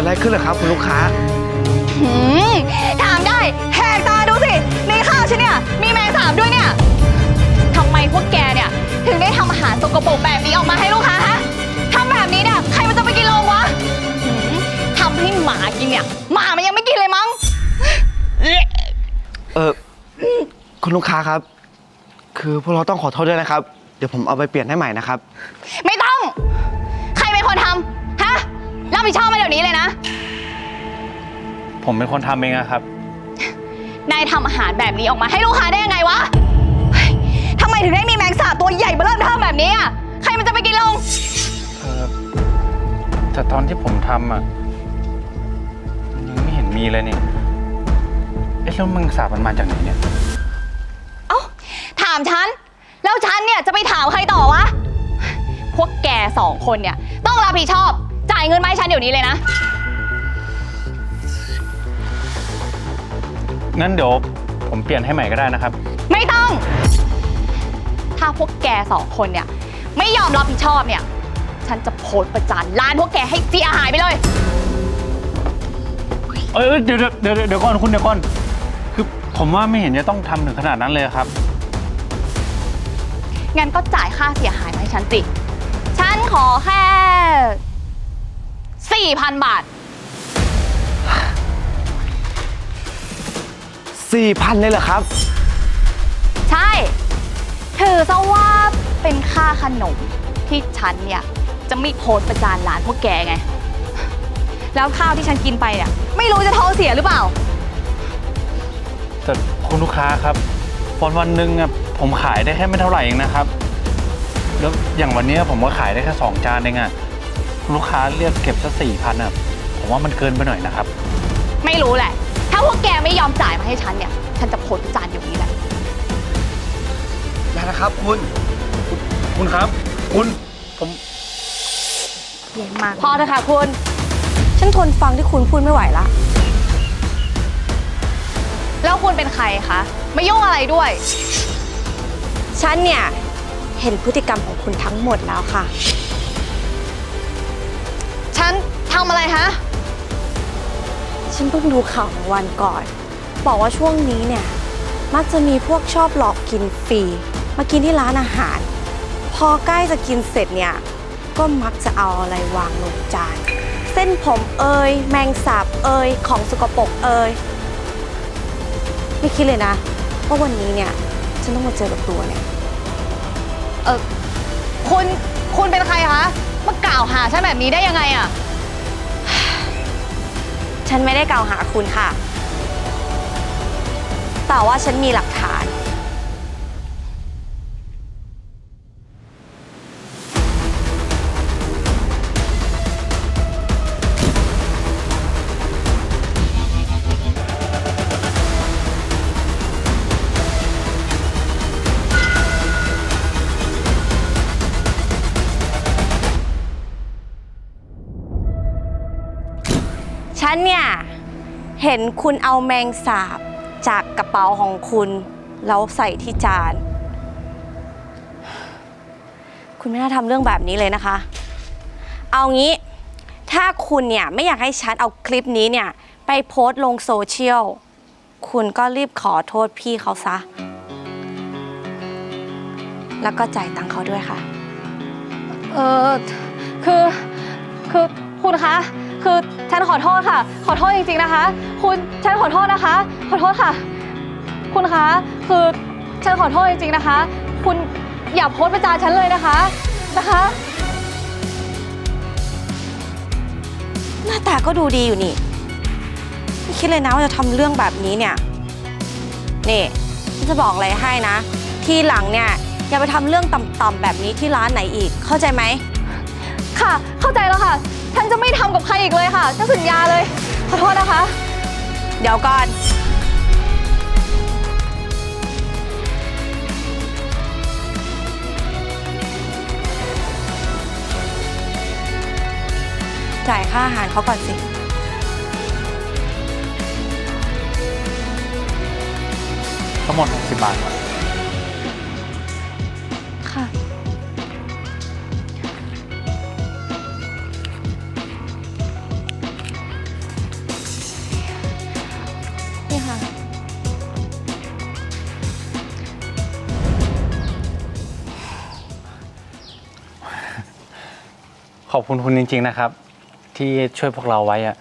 ดอะไรขึ้นเหรอครับ คุณลูกค้า หืมถามได้แหกตาดูสิในข้าวฉันเนี่ย มีแมงสาบด้วยเนี่ยทำไมพวกแกเนี่ย ถึงได้ทำอาหารสกปรกแบบนี้ออกมาให้ลูกค้าฮะทำแบบนี้เนี่ยใครมันจะไปกินลงวะหืมทำให้หมากินเนี่ยหมามันยังไม่กินเลยมั้ง เออคุณลูกค้าครับ คือพวกเราต้องขอโทษด้วยนะครับ เดี๋ยวผมเอาไปเปลี่ยนให้ใหม่นะครับ ไม่ รับผิดชอบมาเดี๋ยวนี้เลยนะ ผมเป็นคนทำเองอะครับ นายทำอาหารแบบนี้ออกมาให้ลูกค้าได้ยังไงวะเฮ้ยทำไมถึงได้มีแมงสาบตัวใหญ่เบ้อเริ่มเทิมแบบนี้อะ ใครมันจะไปกินลง เออแต่ตอนที่ผมทำอะมันยังไม่เห็นมีเลยนี่เอ๊ะแล้วมังสาบมันมาจากไหนเนี่ย เอ้า ถามฉัน แล้วฉันเนี่ยจะไปถามใครต่อวะ พวกแกสองคนเนี่ย ต้องรับผิดชอบจ่ายเงินมาให้ฉันเดี๋ยวนี้เลยนะ งั้นเดี๋ยวผมเปลี่ยนให้ใหม่ก็ได้นะครับ ไม่ต้อง ถ้าพวกแกสองคนเนี่ย ไม่ยอมรับผิดชอบเนี่ย ฉันจะโพสต์ประจานร้านพวกแกให้เสียหายไปเลย เอยเอยเดี๋ยวเดี๋ยวเดี๋ยวเดี๋ยวก่อนคุณเดี๋ยวก่อน คือผมว่าไม่เห็นจะต้องทำถึงขนาดนั้นเลยครับ งั้นก็จ่ายค่าเสียหายมาให้ฉันสิ ฉันขอแค่ 4,000 บาท4,000เลยเหรอครับ ใช่ ถือซะว่าเป็นค่าขนมที่ฉันเนี่ย จะไม่โพสต์ประจานร้านพวกแกไง แล้วข้าวที่ฉันกินไปเนี่ย ไม่รู้จะท้องเสียหรือเปล่า แต่คุณลูกค้าครับ วันวันหนึ่งอะผมขายได้แค่ไม่เท่าไหร่เองนะครับ แล้วอย่างวันนี้ผมก็ขายได้แค่สองจานเองอะคุณ ลูกค้าเรียกเก็บสักสี่พันอะผมว่ามันเกินไปหน่อยนะครับ ไม่รู้แหละ ถ้าพวกแกไม่ยอมจ่ายมาให้ฉันเนี่ย ฉันจะโพสต์ประจานอยู่นี้แหละได้นะครับคุณ คุณครับ คุณ ผม เย็นมาก พอเถอะค่ะคุณ ฉันทนฟังที่คุณพูดไม่ไหวละ แล้วคุณเป็นใครคะไม่ยุ่งอะไรด้วย ฉันเนี่ย เห็นพฤติกรรมของคุณทั้งหมดแล้วค่ะ ฉันทำอะไรฮะ ฉันเพิ่งดูข่าวเมื่อวันก่อน บอกว่าช่วงนี้เนี่ย มักจะมีพวกชอบหลอกกินฟรี มากินที่ร้านอาหาร พอใกล้จะกินเสร็จเนี่ย ก็มักจะเอาอะไรวางลงจาน เส้นผมเอยแมงสาบเอยของสกปรกเอยไม่คิดเลยนะว่าวันนี้เนี่ย ฉันต้องมาเจอกับตัวเนี่ย เออคุณ คุณเป็นใครคะ มากล่าวหาฉันแบบนี้ได้ยังไงอะฉันไม่ได้กล่าวหาคุณค่ะ แต่ว่าฉันมีหลักฐาน ฉันเนี่ย เห็นคุณเอาแมงสาบจากกระเป๋าของคุณ แล้วใส่ที่จาน คุณไม่น่าทำเรื่องแบบนี้เลยนะคะ เอางี้ ถ้าคุณเนี่ยไม่อยากให้ฉันเอาคลิปนี้เนี่ย ไปโพสต์ลงโซเชียล คุณก็รีบขอโทษพี่เขาซะ แล้วก็จ่ายตังค์เขาด้วยค่ะ เออ คือ คือ คุณคะ คือฉันขอโทษค่ะ ขอโทษจริง ๆนะคะ คุณฉันขอโทษนะคะ ขอโทษค่ะ คุณคะ คือฉันขอโทษจริงๆนะคะ คุณอย่าโพสต์ประจานฉันเลยนะคะนะคะ หน้าตาก็ดูดีอยู่นี่ ไม่คิดเลยนะว่าจะทำเรื่องแบบนี้เนี่ย นี่ฉันจะบอกอะไรให้นะ ทีหลังเนี่ย อย่าไปทำเรื่องต่ำๆแบบนี้ที่ร้านไหนอีก เข้าใจไหม ค่ะ เข้าใจแล้วค่ะ ฉันจะไม่ทำกับใครอีกเลยค่ะ ฉันสัญญาเลย ขอโทษนะคะ เดี๋ยวก่อน จ่ายค่าอาหารเขาก่อนสิ ทั้งหมด60บาทครับ ขอบคุณคุณจริง ๆนะครับ ที่ช่วยพวกเราไว้อะ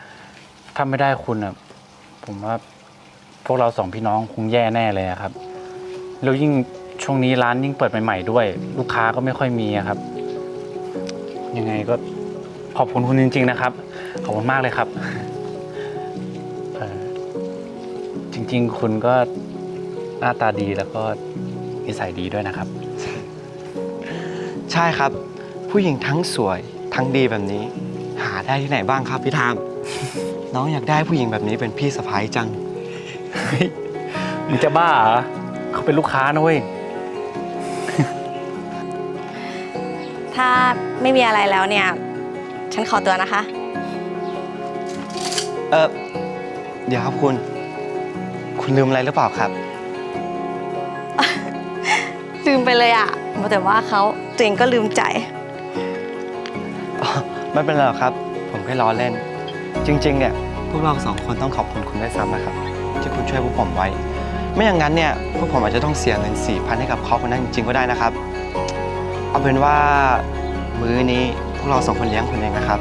ถ้าไม่ได้คุณอะผมว่าพวกเราสองพี่น้องคงแย่แน่เลยอะครับ แล้วยิ่งช่วงนี้ร้านยิ่งเปิดใหม่ๆด้วย ลูกค้าก็ไม่ค่อยมีอะครับ ยังไงก็ขอบคุณคุณจริง ๆ นะครับ ขอบคุณมากเลยครับเอ่อจริง ๆ คุณก็หน้าตาดีแล้วก็นิสัยดีด้วยนะครับ ใช่ครับ ผู้หญิงทั้งสวย ทั้งดีแบบนี้ หาได้ที่ไหนบ้างครับพี่ทาม น้องอยากได้ผู้หญิงแบบนี้เป็นพี่สะพ้ายจัง มึงจะบ้าเหรอเขาเป็นลูกค้านะเว้ย ถ้าไม่มีอะไรแล้วเนี่ย ฉันขอตัวนะคะ เออเดี๋ยวครับคุณ คุณลืมอะไรหรือเปล่าครับ ลืมไปเลยอะมัวแต่ว่าเขาตัวเองก็ลืมใจายอ๋อ ไม่เป็นไรหรอกครับ ผมแค่ล้อเล่น จริง ๆ เนี่ย พวกเราสองคนต้องขอบคุณคุณได้วยซ้ำนะครับ ที่คุณช่วยพวกผมไว้ ไม่อย่างนั้นเนี่ยพวกผมอาจจะต้องเสียเงินสี่พันให้กับเขาคนนั้นจริง ๆ ก็ได้นะครับ เอาเป็นว่ามื้อนี้พวกเราสองคนเลี้ยงคุณเองนะครับ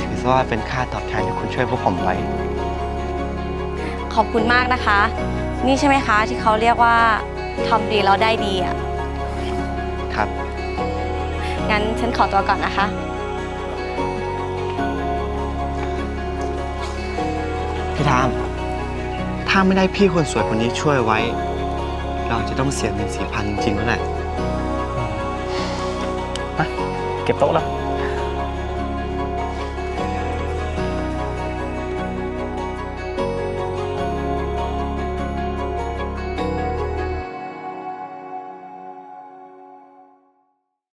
ถือซะว่าเป็นค่าตอบแทนที่คุณช่วยพวกผมไว้ ขอบคุณมากนะคะ นี่ใช่ไหมคะ ที่เขาเรียกว่าทำดีแล้วได้ดีอะครับ งั้นฉันขอตัวก่อนนะคะ พี่ทาม ถ้าไม่ได้พี่คนสวยคนนี้ช่วยไว้ เราจะต้องเสียเงินสี่พันจริงๆแล้วแหละ เก็บโต๊ะแล้ว